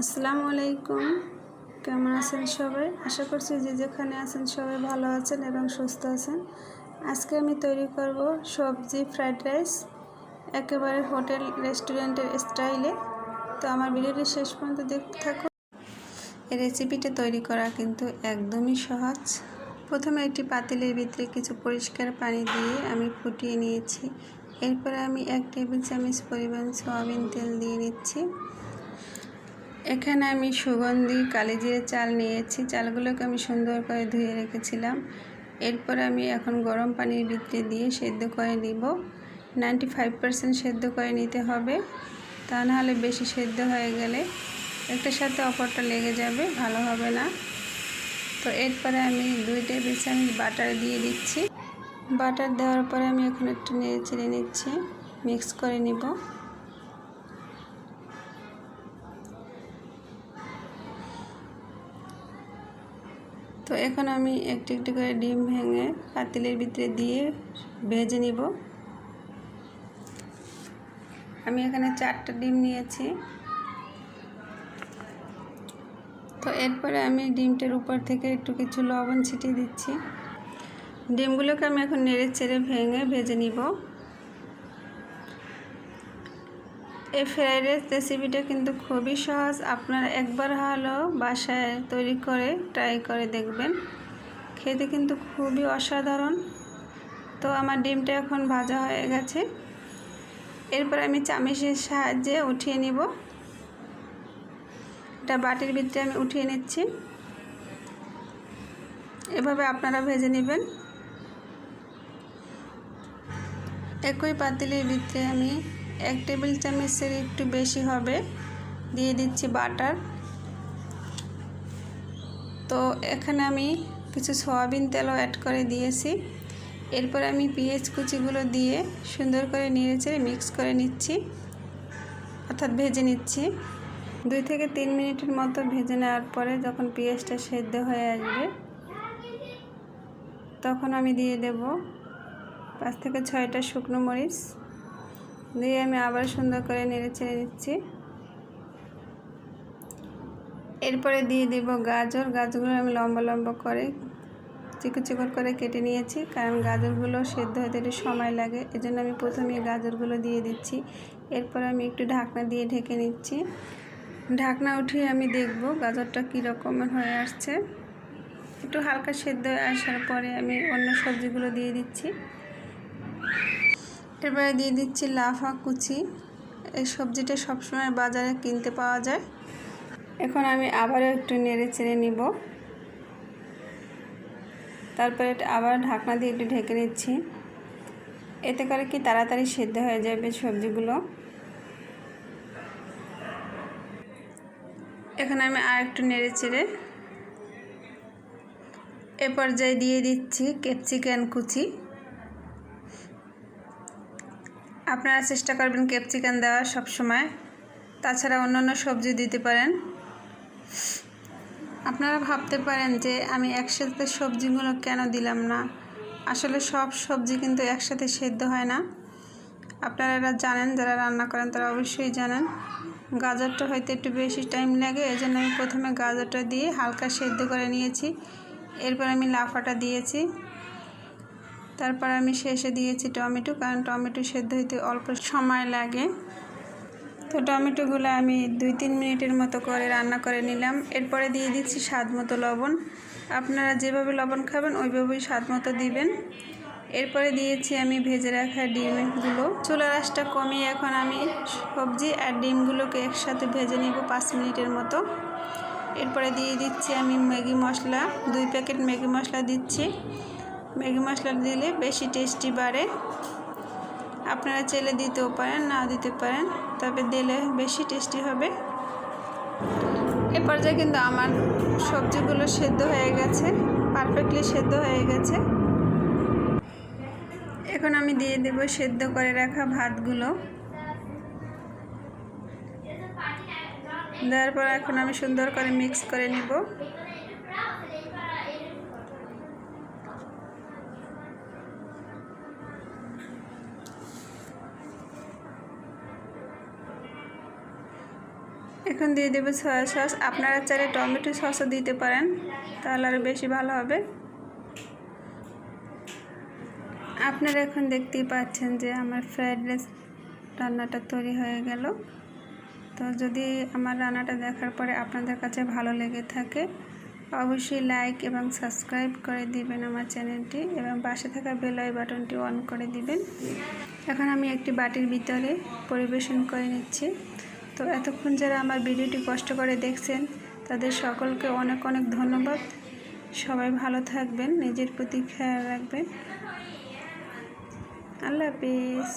আসসালামু আলাইকুম। কেমন আছেন সবাই? আশা করছি যে যেখানে আছেন সবাই ভালো আছেন এবং সুস্থ আছেন। আজকে আমি তৈরি করব সবজি, ফ্রাইড রাইস, একেবারে হোটেল, রেস্টুরেন্টের স্টাইলে। তো আমার ভিডিওটি শেষ পর্যন্ত দেখতে থাকুন। এই রেসিপিটা তৈরি করা কিন্তু একদমই সহজ। প্রথমে একটি পাতিলের ভিতরে কিছু পরিষ্কার পানি দিয়ে আমি ফুটিয়ে নিয়েছি। এরপরে আমি এক টেবিল চামচ পরিমাণ সয়াবিন তেল দিয়ে নিচ্ছি। এখানে আমি সুগন্ধি, কালিজিরে চাল নিয়েছি। চালগুলোকে আমি সুন্দর করে ধুয়ে রেখেছিলাম। এরপর আমি এখন গরম পানির ভিতরে দিয়ে সেদ্ধ করে নিব। নাইনটি ফাইভ পারসেন্ট সেদ্ধ করে নিতে হবে। তা নাহলে বেশি সেদ্ধ হয়ে গেলে একটার সাথে অপরটা লেগে যাবে, ভালো হবে না। তো এরপরে আমি দুই টেবিল চামচ বাটার দিয়ে দিচ্ছি। বাটার দেওয়ার পরে আমি এখন একটু নেড়ে চেড়ে নিচ্ছি। মিক্স করে নিব। তো এখন আমি একটু একটু করে ডিম ভেঙে পাতিলের ভিতরে দিয়ে ভেজে নিব। আমি এখানে চারটা ডিম নিয়েছি। তো এরপরে আমি ডিমটার উপর থেকে একটু কিছু লবণ ছিটিয়ে দিচ্ছি। ডিমগুলোকে আমি এখন নেড়ে চেড়ে ভেঙে ভেজে নিব। এই ফ্রাইড রাইস রেসিপিটা কিন্তু খুবই সহজ। আপনারা একবার হলেও বাসায় তৈরি করে ট্রাই করে দেখবেন। খেতে কিন্তু খুবই অসাধারণ। তো আমার ডিমটা এখন ভাজা হয়ে গেছে। এরপর আমি চামিচের সাহায্যে উঠিয়ে নিব। এটা বাটির ভিতরে আমি উঠিয়ে নিচ্ছি। এভাবে আপনারা ভেজে নেবেন। একই পাতিলের ভিতরে আমি এক টেবিল চামচের একটু বেশি হবে। দিয়ে দিচ্ছি বাটার। তো এখানে আমি কিছু সয়াবিন তেলও অ্যাড করে দিয়েছি। এরপর আমি পেঁয়াজ কুচিগুলো দিয়ে সুন্দর করে নেড়েচেড়ে মিক্স করে নিচ্ছি। অর্থাৎ ভেজে নিচ্ছি। দুই থেকে তিন মিনিটের মতো ভেজে নেওয়ার পরে যখন পেঁয়াজটা সেদ্ধ হয়ে আসবে, তখন আমি দিয়ে দেব পাঁচ থেকে ছয়টা শুকনো মরিচ। দিয়ে আমি আবার সুন্দর করে নেড়ে ছেড়ে নিচ্ছি। এরপরে দিয়ে দেব গাজর। গাজরগুলো আমি লম্বা লম্বা করে চিকো চিকন করে কেটে নিয়েছি, কারণ গাজরগুলো সেদ্ধ হতে একটু সময় লাগে। এজন্য আমি প্রথমে গাজরগুলো দিয়ে দিচ্ছি। এরপর আমি একটু ঢাকনা দিয়ে ঢেকে নিচ্ছি। ঢাকনা উঠিয়ে আমি দেখব গাজরটা কী হয়ে আসছে। একটু হালকা সেদ্ধ আসার পরে আমি অন্য সবজিগুলো দিয়ে দিচ্ছি। এরপরে দিয়ে দিচ্ছি লাফা কুচি। এই সবজিটা সবসময় বাজারে কিনতে পাওয়া যায়। এখন আমি আবারও একটু নেড়ে চেড়ে নিব। তারপরে আবার ঢাকনা দিয়ে একটু ঢেকে নিচ্ছি। এতে করে কি তাড়াতাড়ি সেদ্ধ হয়ে যাবে সবজিগুলো। এখানে আমি আর একটু নেড়ে চেড়ে এ পর্যায়ে দিয়ে দিচ্ছি ক্যাপসিকান কুচি। আপনারা চেষ্টা করবেন ক্যাপসিকান দেওয়ার সব সময়। তাছাড়া অন্যান্য সবজি দিতে পারেন। আপনারা ভাবতে পারেন যে আমি একসাথে সবজিগুলো কেন দিলাম না? আসলে সব সবজি কিন্তু একসাথে সেদ্ধ হয় না। আপনারা জানেন, যারা রান্না করেন তারা অবশ্যই জানেন। গাজরটা হয়তো একটু বেশি টাইম লাগে এই জন্য আমি প্রথমে গাজরটা দিয়ে হালকা সেদ্ধ করে নিয়েছি। এরপর আমি লাফাটা দিয়েছি। তারপর আমি শেষে দিয়েছি টমেটো, কারণ টমেটো সেদ্ধ হইতে অল্প সময় লাগে। তো টমেটোগুলো আমি দুই তিন মিনিটের মতো করে রান্না করে নিলাম। এরপরে দিয়ে দিচ্ছি স্বাদ মতো লবণ। আপনারা যেভাবে লবণ খাবেন, ওইভাবেই স্বাদ মতো দিবেন। এরপরে দিয়েছি আমি ভেজে রাখা ডিমগুলো। চুলা রাসটা কমিয়ে এখন আমি সবজি আর ডিমগুলোকে একসাথে ভেজে নিব পাঁচ মিনিটের মতো। এরপরে দিয়ে দিচ্ছি আমি ম্যাগি মশলা, দুই প্যাকেট ম্যাগি মশলা দিচ্ছি। ম্যাগি মশলা দিলে বেশি টেস্টি বাড়ে। আপনারা চেলে দিতেও পারেন না দিতে পারেন, তবে দিলে বেশি টেস্টি হবে। এ পর্যায়ে কিন্তু আমার সবজিগুলো সেদ্ধ হয়ে গেছে পারফেক্টলি সেদ্ধ হয়ে গেছে। এখন আমি দিয়ে দেব সেদ্ধ করে রাখা ভাতগুলো। দেওয়ার পর এখন আমি সুন্দর করে মিক্স করে নিব। এখন দিয়ে দেবো সয়া সস। আপনারা চাইলে টমেটো সসও দিতে পারেন, তাহলে আরও বেশি ভালো হবে। আপনারা এখন দেখতেই পাচ্ছেন যে আমার ফ্রাইড রাইস রান্নাটা তৈরি হয়ে গেল। তো যদি আমার রান্নাটা দেখার পরে আপনাদের কাছে ভালো লেগে থাকে, অবশ্যই লাইক এবং সাবস্ক্রাইব করে দিবেন আমার চ্যানেলটি এবং পাশে থাকা বেল আই বাটনটি অন করে দিবেন। এখন আমি একটি বাটির ভিতরে পরিবেশন করে নিচ্ছি। তো এতক্ষণ যারা আমার ভিডিওটি কষ্ট করে দেখছেন, তাদের সকলকে অনেক অনেক ধন্যবাদ। সবাই ভালো থাকবেন, নিজের প্রতি খেয়াল রাখবেন। আল্লাহ হাফিজ।